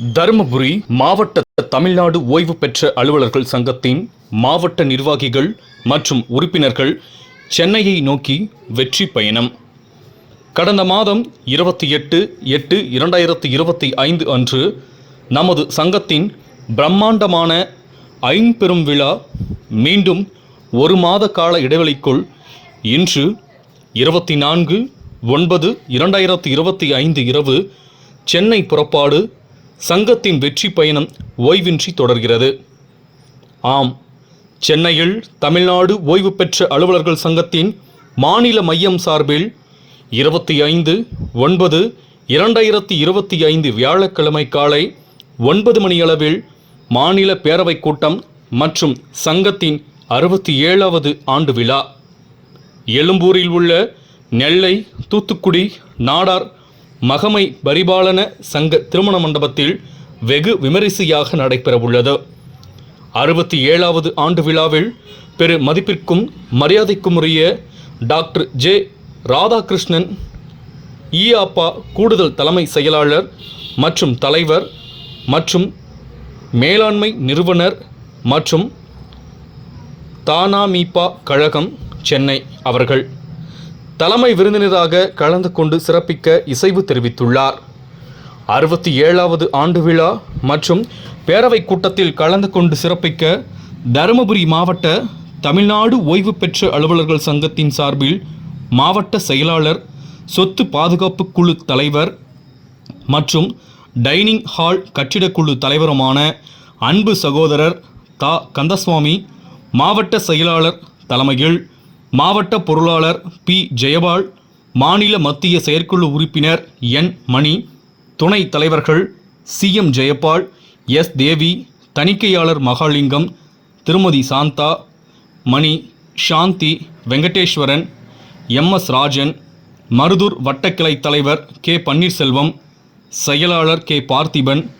தருமபுரி மாவட்ட தமிழ்நாடு ஓய்வு பெற்ற அலுவலர்கள் சங்கத்தின் மாவட்ட நிர்வாகிகள் மற்றும் உறுப்பினர்கள் சென்னையை நோக்கி வெற்றி பயணம். கடந்த மாதம் இருபத்தி எட்டு எட்டு இரண்டாயிரத்தி இருபத்தி ஐந்து அன்று நமது சங்கத்தின் பிரம்மாண்டமான ஐம்பெரும் விழா மீண்டும் ஒரு மாத கால இடைவெளிக்குள் இன்று இருபத்தி நான்கு ஒன்பது இரண்டாயிரத்தி இருபத்தி ஐந்து இரவு சென்னை புறப்பாடு சங்கத்தின் வெற்றி பயணம் ஓய்வின்றி தொடர்கிறது. ஆம் சென்னையில் தமிழ்நாடு ஓய்வு பெற்ற அலுவலர்கள் சங்கத்தின் மாநில மையம் சார்பில் இருபத்தி ஐந்து ஒன்பது இரண்டாயிரத்தி இருபத்தி ஐந்து வியாழக்கிழமை காலை ஒன்பது மணியளவில் மாநில பேரவைக் கூட்டம் மற்றும் சங்கத்தின் அறுபத்தி ஏழாவது ஆண்டு விழா. எழும்பூரில் உள்ள நெல்லை தூத்துக்குடி நாடார் மகமை பரிபாலன சங்க திருமண மண்டபத்தில் வெகு விமரிசையாக நடைபெறவுள்ளது. அறுபத்தி ஏழாவது ஆண்டு விழாவில் பெரு மதிப்பிற்கும் மரியாதைக்கும் உரிய டாக்டர் ஜே ராதாகிருஷ்ணன் ஈஆப்பா கூடுதல் தலைமை செயலாளர் மற்றும் தலைவர் மற்றும் மேலாண்மை நிறுவனர் மற்றும் தானாமீபா கழகம் சென்னை அவர்கள். தலைமை விருந்தினராக கலந்து கொண்டு சிறப்பிக்க இசைவு தெரிவித்துள்ளார். அறுபத்தி ஏழாவது ஆண்டு விழா மற்றும் பேரவை கூட்டத்தில் கலந்து கொண்டு சிறப்பிக்க தருமபுரி மாவட்ட தமிழ்நாடு ஓய்வு பெற்ற அலுவலர்கள் சங்கத்தின் சார்பில் மாவட்ட செயலாளர் சொத்து பாதுகாப்பு குழு தலைவர் மற்றும் டைனிங் ஹால் கட்டிடக்குழு தலைவருமான அன்பு சகோதரர் தா. கந்தசுவாமி மாவட்ட செயலாளர் தலைமையில் மாவட்ட பொருளாளர் பி. ஜெயபால் மாநில மத்திய செயற்குழு உறுப்பினர் என். மணி துணை தலைவர்கள் C. M. Jayapal S. Devi தணிக்கையாளர் Mahalingam திருமதி சாந்தா மணி சாந்தி வெங்கடேஸ்வரன் எம். எஸ். ராஜன் மருதூர் வட்டக்கிளை தலைவர் கே. பன்னீர்செல்வம் செயலாளர் கே. பார்த்திபன்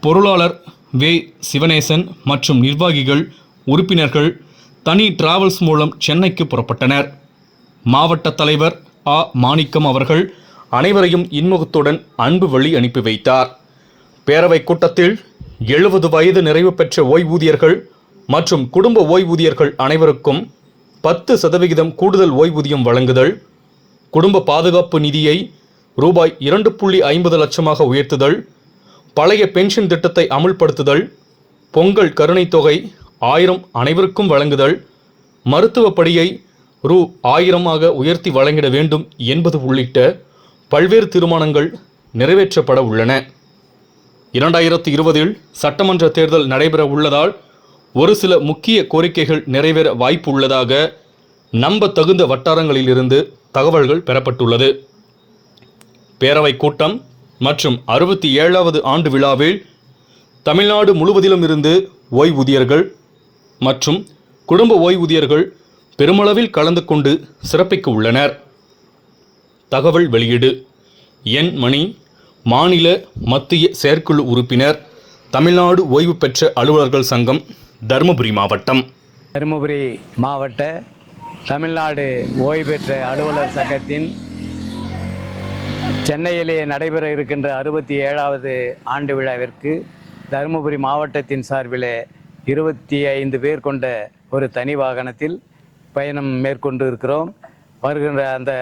பொருளாளர் வே. சிவனேசன் மற்றும் நிர்வாகிகள் உறுப்பினர்கள் தனி டிராவல்ஸ் மூலம் சென்னைக்கு புறப்பட்டனர். மாவட்ட தலைவர் ஆ. மாணிக்கம் அவர்கள் அனைவரையும் இன்முகத்துடன் அன்பு வழி அனுப்பி வைத்தார். பேரவைக் கூட்டத்தில் எழுபது வயது நிறைவு பெற்ற ஓய்வூதியர்கள் மற்றும் குடும்ப ஓய்வூதியர்கள் அனைவருக்கும் பத்து சதவிகிதம் கூடுதல் ஓய்வூதியம் வழங்குதல் குடும்ப பாதுகாப்பு நிதியை ரூபாய் இரண்டு புள்ளி ஐம்பது லட்சமாக உயர்த்துதல் பழைய பென்ஷன் திட்டத்தை அமுல்படுத்துதல் பொங்கல் கருணைத் தொகை ஆயிரம் அனைவருக்கும் வழங்குதல். மருத்துவ படியை ரூ. ஆயிரமாக உயர்த்தி வழங்கிட வேண்டும் என்பது உள்ளிட்ட பல்வேறு தீர்மானங்கள் நிறைவேற்றப்பட உள்ளன. இரண்டாயிரத்தி இருபதில் சட்டமன்ற தேர்தல் நடைபெற உள்ளதால் ஒரு சில முக்கிய கோரிக்கைகள் நிறைவேற வாய்ப்பு உள்ளதாக நம்ப தகுந்த வட்டாரங்களிலிருந்து தகவல்கள் பெறப்பட்டுள்ளது. பேரவை கூட்டம் மற்றும் அறுபத்தி ஏழாவது ஆண்டு விழாவில் தமிழ்நாடு முழுவதிலும் இருந்து ஓய்வூதியர்கள் மற்றும் குடும்ப ஓய்வூதியர்கள் பெருமளவில் கலந்து கொண்டு சிறப்பிக்க உள்ளனர். தகவல் வெளியீடு. என் மணி மாநில மத்திய செயற்குழு உறுப்பினர் தமிழ்நாடு ஓய்வு பெற்ற அலுவலர்கள் சங்கம் தருமபுரி மாவட்டம். தருமபுரி மாவட்ட தமிழ்நாடு ஓய்வு பெற்ற அலுவலர் சங்கத்தின் சென்னையிலே நடைபெற இருக்கின்ற அறுபத்தி ஏழாவது ஆண்டு விழாவிற்கு தருமபுரி மாவட்டத்தின் சார்பிலே இருபத்தி ஐந்து பேர் கொண்ட ஒரு தனி வாகனத்தில் பயணம் மேற்கொண்டு இருக்கிறோம் வருகின்ற அந்த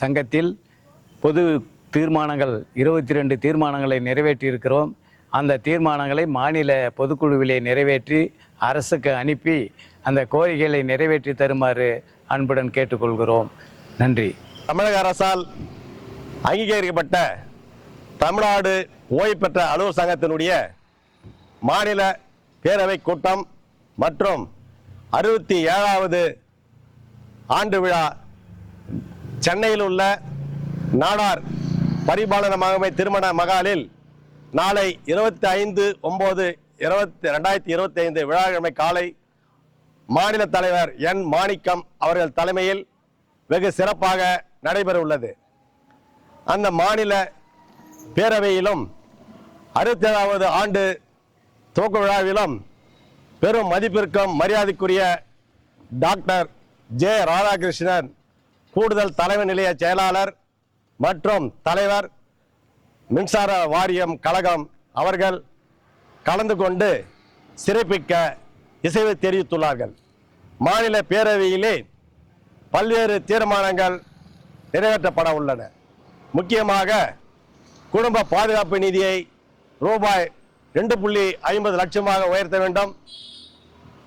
சங்கத்தில் பொது தீர்மானங்கள் இருபத்தி ரெண்டு தீர்மானங்களை நிறைவேற்றி இருக்கிறோம் அந்த தீர்மானங்களை மாநில பொதுக்குழுவிலே நிறைவேற்றி அரசுக்கு அனுப்பி அந்த கோரிக்கைகளை நிறைவேற்றி தருமாறு அன்புடன் கேட்டுக்கொள்கிறோம். நன்றி. தமிழக அரசால் அங்கீகரிக்கப்பட்ட தமிழ்நாடு ஓய்வு பெற்ற அலுவல் சங்கத்தினுடைய மாநில பேரவை கூட்டம் மற்றும் அறுபத்தி ஏழாவது ஆண்டு விழா சென்னையில் உள்ள நாடார் பரிபாலன மகமை திருமண மகாலில் நாளை இருபத்தி ஐந்து ஒம்பது இருபத்தி ரெண்டாயிரத்தி இருபத்தி ஐந்து விழாக்கிழமை காலை மாநில தலைவர் என் மாணிக்கம் அவர்கள் தலைமையில் வெகு சிறப்பாக நடைபெற உள்ளது. அந்த மாநில பேரவையிலும் அறுபத்தி ஏழாவது ஆண்டு துவக்க விழாவிலும் பெரும் மதிப்பிற்கும் மரியாதைக்குரிய டாக்டர் ஜே ராதாகிருஷ்ணன் கூடுதல் தலைமை நிலைய செயலாளர் மற்றும் தலைவர் மின்சார வாரியம் கழகம் அவர்கள் கலந்து கொண்டு சிறப்பிக்க இசைவை தெரிவித்துள்ளார்கள். மாநில பேரவையிலே பல்வேறு தீர்மானங்கள் நிறைவேற்றப்பட உள்ளன. முக்கியமாக குடும்ப பாதுகாப்பு நிதியை ரூபாய் ரெண்டு புள்ளி ஐம்பது லட்சமாக உயர்த்த வேண்டும்.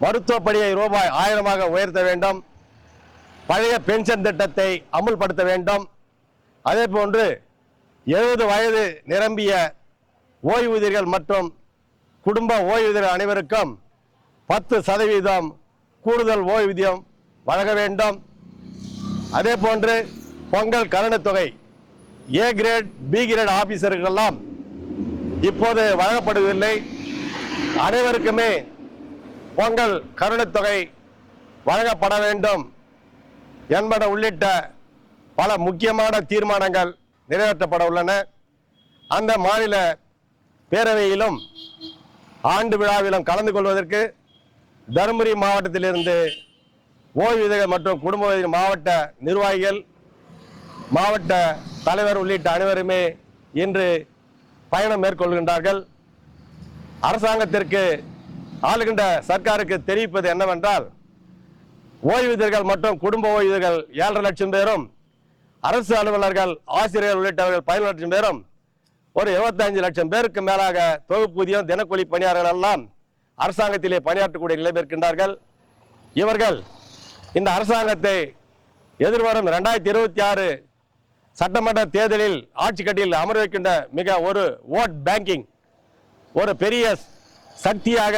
மருத்துவப்படியை ரூபாய் ஆயிரமாக உயர்த்த வேண்டும். பழைய பென்ஷன் திட்டத்தை அமுல்படுத்த வேண்டும். அதே போன்று எழுபது வயது நிரம்பிய ஓய்வூதியர்கள் மற்றும் குடும்ப ஓய்வூதியர் அனைவருக்கும் பத்து சதவீதம் கூடுதல் ஓய்வூதியம் வழங்க வேண்டும். அதே போன்று பொங்கல் கருணைத் தொகை ஏ கிரேட் பி கிரேட் ஆபீசர்களெல்லாம் இப்போது வழங்கப்படுவதில்லை. அனைவருக்குமே பொங்கல் கருணைத்தொகை வழங்கப்பட வேண்டும். என்பன உள்ளிட்ட பல முக்கியமான தீர்மானங்கள் நிறைவேற்றப்பட உள்ளன. அந்த மாநில பேரவையிலும் ஆண்டு விழாவிலும் கலந்து கொள்வதற்கு தருமபுரி மாவட்டத்திலிருந்து ஓய்வூதியர்கள் மற்றும் குடும்ப மாவட்ட நிர்வாகிகள் மாவட்ட தலைவர் உள்ளிட்ட அனைவருமே இன்று பயணம் மேற்கொள்கின்றார்கள். அரசாங்கத்திற்கு ஆளுகின்ற சர்க்காருக்கு தெரிவிப்பது என்னவென்றால் ஓய்வூதியர்கள் மற்றும் குடும்ப ஓய்வூதியர்கள் ஏழரை லட்சம் பேரும் அரசு அலுவலர்கள் ஆசிரியர் உள்ளிட்டவர்கள் பதினொரு லட்சம் பேரும் ஒரு 25 லட்சம் பேருக்கு மேலாக தொகுப்பூதியம் தினக்கூலி பணியாளர்கள் எல்லாம் அரசாங்கத்திலே பணியாற்றக்கூடிய நிலை இருக்கின்றார்கள். இவர்கள் இந்த அரசாங்கத்தை எதிர்வரும் ரெண்டாயிரத்தி இருபத்தி ஆறு சட்டமன்ற தேர்தலில் ஆட்சி கட்டியில் அமர வைக்கின்ற மிக ஒரு ஓட் பேங்கிங் ஒரு பெரிய சக்தியாக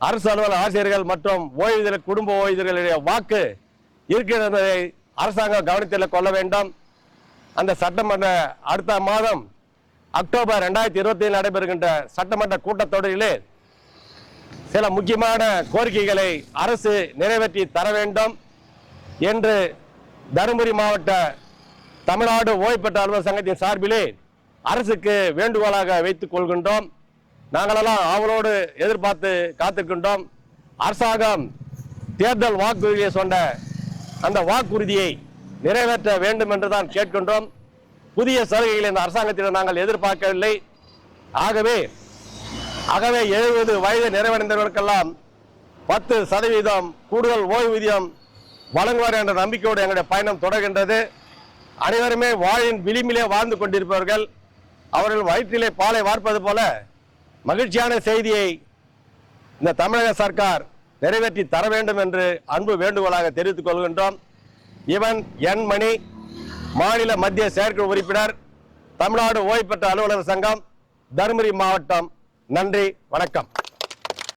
அரசு அலுவலக ஆசிரியர்கள் மற்றும் ஓய்வூதியர் குடும்ப ஓய்வூதியர்களுடைய வாக்கு இருக்கின்றதை அரசாங்கம் கவனத்தில் கொள்ள வேண்டும். அந்த சட்டமன்ற அடுத்த மாதம் அக்டோபர் ரெண்டாயிரத்தி இருபத்தி நடைபெறுகின்ற சட்டமன்ற கூட்டத்தொடரிலே சில முக்கியமான கோரிக்கைகளை அரசு நிறைவேற்றி தர வேண்டும் என்று தருமபுரி மாவட்ட தமிழ்நாடு ஓய்வு பெற்ற அலுவலர் சங்கத்தின் சார்பிலே அரசுக்கு வேண்டுகோளாக வைத்துக் கொள்கின்றோம். நாங்களெல்லாம் ஆவலோடு எதிர்பார்த்து காத்திருக்கின்றோம். அரசாங்கம் தேர்தல் வாக்குறுதியை சொன்ன அந்த வாக்குறுதியை நிறைவேற்ற வேண்டும் என்று தான் கேட்கின்றோம். புதிய சலுகைகளை இந்த அரசாங்கத்திடம் நாங்கள் எதிர்பார்க்கவில்லை. ஆகவே ஆகவே எழுபது வயது நிறைவடைந்தவர்களுக்கெல்லாம் பத்து சதவீதம் கூடுதல் ஓய்வூதியம் வழங்குவார் என்ற நம்பிக்கையோடு எங்களுடைய பயணம் தொடர்கின்றது. அனைவருமே வாழின் விளிம்பிலே வாழ்ந்து கொண்டிருப்பவர்கள் அவர்கள் வயிற்றிலே பாலை வார்ப்பது போல மகிழ்ச்சியான செய்தியை இந்த தமிழக சர்க்கார் நிறைவேற்றி தர வேண்டும் என்று அன்பு வேண்டுகோளாக தெரிவித்துக் கொள்கின்றோம். இவன் என் மணி மாநில மத்திய செயற்குழு உறுப்பினர் தமிழ்நாடு ஓய்வு பெற்ற அலுவலர் சங்கம் தருமபுரி மாவட்டம். நன்றி வணக்கம்.